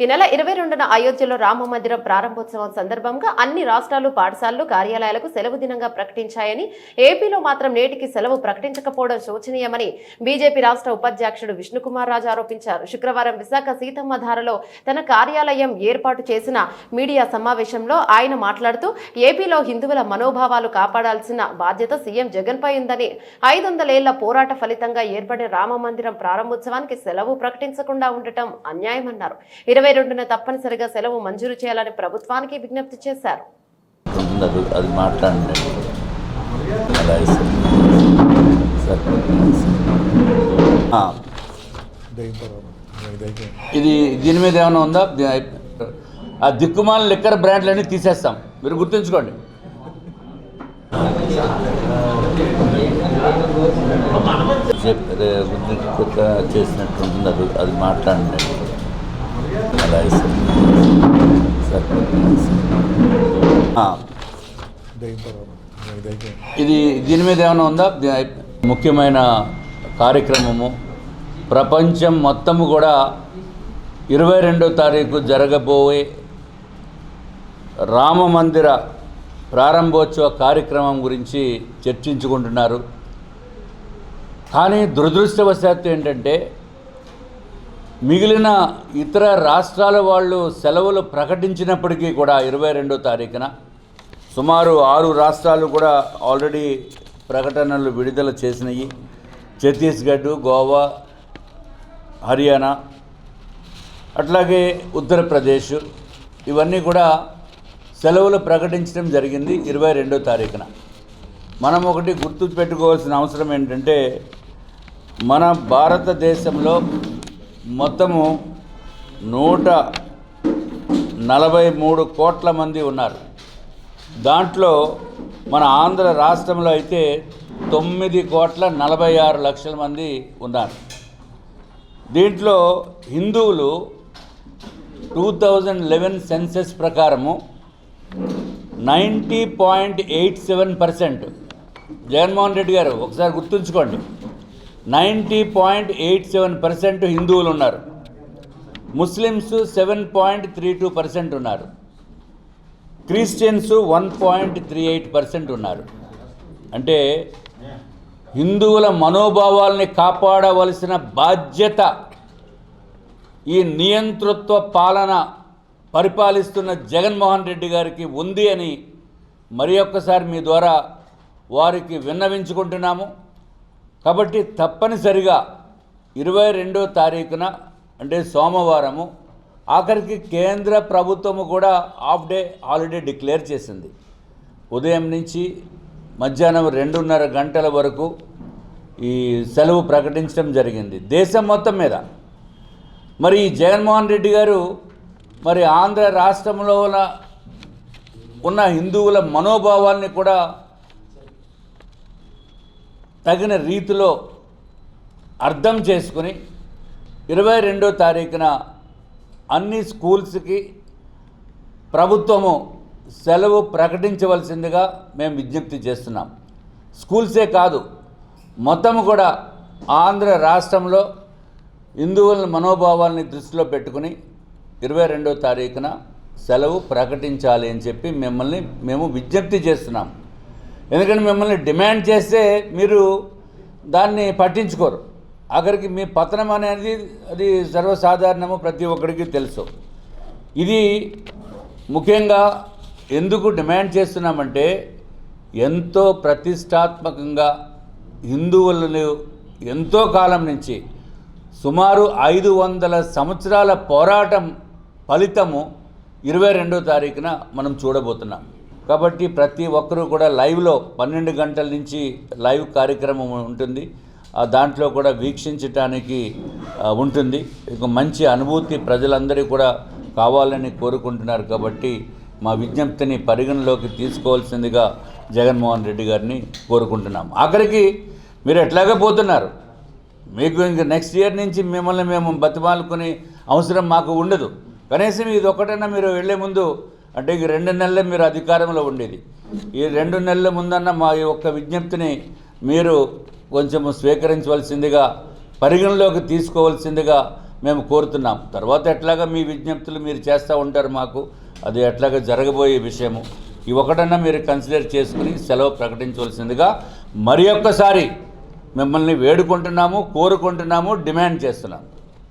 ఈ నెల ఇరవై రెండున అయోధ్యలో రామ మందిరం ప్రారంభోత్సవం సందర్భంగా అన్ని రాష్ట్రాలు పాఠశాలలు కార్యాలయాలకు సెలవు దినంగా ప్రకటించాయని ఏపీలో మాత్రం నేటికి సెలవు ప్రకటించకపోవడం శోచనీయమని బీజేపీ రాష్ట్ర ఉపాధ్యక్షుడు విష్ణుకుమార్ రాజు ఆరోపించారు. శుక్రవారం విశాఖ సీతమ్మ ధారలో తన కార్యాలయం ఏర్పాటు చేసిన మీడియా సమావేశంలో ఆయన మాట్లాడుతూ ఏపీలో హిందువుల మనోభావాలు కాపాడాల్సిన బాధ్యత సీఎం జగన్పై ఉందని ఐదు వందలేళ్ళ పోరాట ఫలితంగా ఏర్పడిన రామ మందిరం ప్రారంభోత్సవానికి సెలవు ప్రకటించకుండా ఉండటం అన్యాయమన్నారు. ఇరవై రెండున తప్పనిసరిగా సెలవు మంజూరు చేయాలని ప్రభుత్వానికి విజ్ఞప్తి చేశారు. అది మాట్లాడండి. సరే ఇది దీని మీద ఏమైనా ఉందా? ఆ దిక్కుమాల లిక్కర్ బ్రాండ్లన్నీ తీసేస్తాం. మీరు గుర్తుంచుకోండి. చేసినట్టు ఉంటుంది అది అది మాట్లాడండి. ఇది దీని మీద ఏమైనా ఉందా? ముఖ్యమైన కార్యక్రమము. ప్రపంచం మొత్తము కూడా ఇరవై రెండో తారీఖు జరగబోయే రామ మందిర ప్రారంభోత్సవ కార్యక్రమం గురించి చర్చించుకుంటున్నారు. కానీ దురదృష్టవశాత్తు ఏంటంటే మిగిలిన ఇతర రాష్ట్రాల వాళ్ళు సెలవులు ప్రకటించినప్పటికీ కూడా ఇరవై రెండో తారీఖున సుమారు ఆరు రాష్ట్రాలు కూడా ఆల్రెడీ ప్రకటనలు విడుదల చేసినాయి. ఛత్తీస్గఢ్ గోవా హర్యానా అట్లాగే ఉత్తరప్రదేశ్ ఇవన్నీ కూడా సెలవులు ప్రకటించడం జరిగింది ఇరవై రెండో తారీఖున. మనం ఒకటి గుర్తు పెట్టుకోవాల్సిన అవసరం ఏంటంటే మన భారతదేశంలో మొత్తము నూట నలభై మూడు కోట్ల మంది ఉన్నారు. దాంట్లో మన ఆంధ్ర రాష్ట్రంలో అయితే తొమ్మిది కోట్ల నలభై ఆరు లక్షల మంది ఉన్నారు. దీంట్లో హిందువులు టూ థౌజండ్ లెవెన్ సెన్సెస్ ప్రకారము ninety point eight seven percent. Jaganmohan Reddy garu ఒకసారి గుర్తుంచుకోండి. Ninety point eight seven percent హిందువులు ఉన్నారు Muslims seven point three two percent ఉన్నారు. Christians one point three eight percent ఉన్నారు. అంటే హిందువుల మనోభావాల్ని కాపాడవలసిన బాధ్యత ఈ నియంతృత్వ పాలన పరిపాలిస్తున్న జగన్మోహన్ రెడ్డి గారికి ఉంది అని మరి ఒక్కసారి మీ ద్వారా వారికి విన్నవించుకుంటున్నాము. కాబట్టి తప్పనిసరిగా ఇరవై రెండో తారీఖున అంటే సోమవారము ఆఖరికి కేంద్ర ప్రభుత్వము కూడా హాఫ్ డే హాలిడే డిక్లేర్ చేసింది. ఉదయం నుంచి మధ్యాహ్నం రెండున్నర గంటల వరకు ఈ సెలవు ప్రకటించడం జరిగింది. దేశం మొత్తం మీద. మరి ఈ జగన్మోహన్ రెడ్డి గారు మరి ఆంధ్ర రాష్ట్రంలో ఉన్న ఉన్న హిందువుల మనోభావాల్ని కూడా తగిన రీతిలో అర్థం చేసుకుని ఇరవై రెండో తారీఖున అన్ని స్కూల్స్కి ప్రభుత్వము సెలవు ప్రకటించవలసిందిగా మేము విజ్ఞప్తి చేస్తున్నాం. స్కూల్సే కాదు మొత్తం కూడా ఆంధ్ర రాష్ట్రంలో హిందువుల మనోభావాల్ని దృష్టిలో పెట్టుకుని ఇరవై రెండో తారీఖున సెలవు ప్రకటించాలి అని చెప్పి మిమ్మల్ని మేము విజ్ఞప్తి చేస్తున్నాం. ఎందుకంటే మిమ్మల్ని డిమాండ్ చేస్తే మీరు దాన్ని పట్టించుకోరు. ఆఖరికి మీ పతనం అనేది అది సర్వసాధారణము ప్రతి ఒక్కరికి తెలుసు. ఇది ముఖ్యంగా ఎందుకు డిమాండ్ చేస్తున్నామంటే ఎంతో ప్రతిష్టాత్మకంగా హిందువులను ఎంతో కాలం నుంచి సుమారు ఐదు వందల సంవత్సరాల పోరాటం ఫలితము ఇరవై రెండో తారీఖున మనం చూడబోతున్నాం. కాబట్టి ప్రతి ఒక్కరూ కూడా లైవ్లో పన్నెండు గంటల నుంచి లైవ్ కార్యక్రమం ఉంటుంది. దాంట్లో కూడా వీక్షించటానికి ఉంటుంది. ఒక మంచి అనుభూతి ప్రజలందరూ కూడా కావాలని కోరుకుంటున్నారు కాబట్టి మా విజ్ఞప్తిని పరిగణలోకి తీసుకోవాల్సిందిగా జగన్మోహన్ రెడ్డి గారిని కోరుకుంటున్నాం. ఆఖరికి మీరు ఎట్లాగే పోతున్నారు. మీకు ఇంక నెక్స్ట్ ఇయర్ నుంచి మిమ్మల్ని మేము బతిమాలుకునే అవసరం మాకు ఉండదు. కనీసం ఇది ఒకటైనా మీరు వెళ్ళే ముందు అంటే ఈ రెండు నెలలే మీరు అధికారంలో ఉండేది. ఈ రెండు నెలల ముందన్న మా ఈ ఒక్క విజ్ఞప్తిని మీరు కొంచెం స్వీకరించవలసిందిగా పరిగణలోకి తీసుకోవాల్సిందిగా మేము కోరుతున్నాం. తర్వాత ఎట్లాగా మీ విజ్ఞప్తులు మీరు చేస్తూ ఉంటారు మాకు అది ఎట్లాగా జరగబోయే విషయము. ఈ ఒకటన్నా మీరు కన్సిడర్ చేసుకుని సెలవు ప్రకటించవలసిందిగా మరి ఒక్కసారి మిమ్మల్ని వేడుకుంటున్నాము కోరుకుంటున్నాము డిమాండ్ చేస్తున్నాము.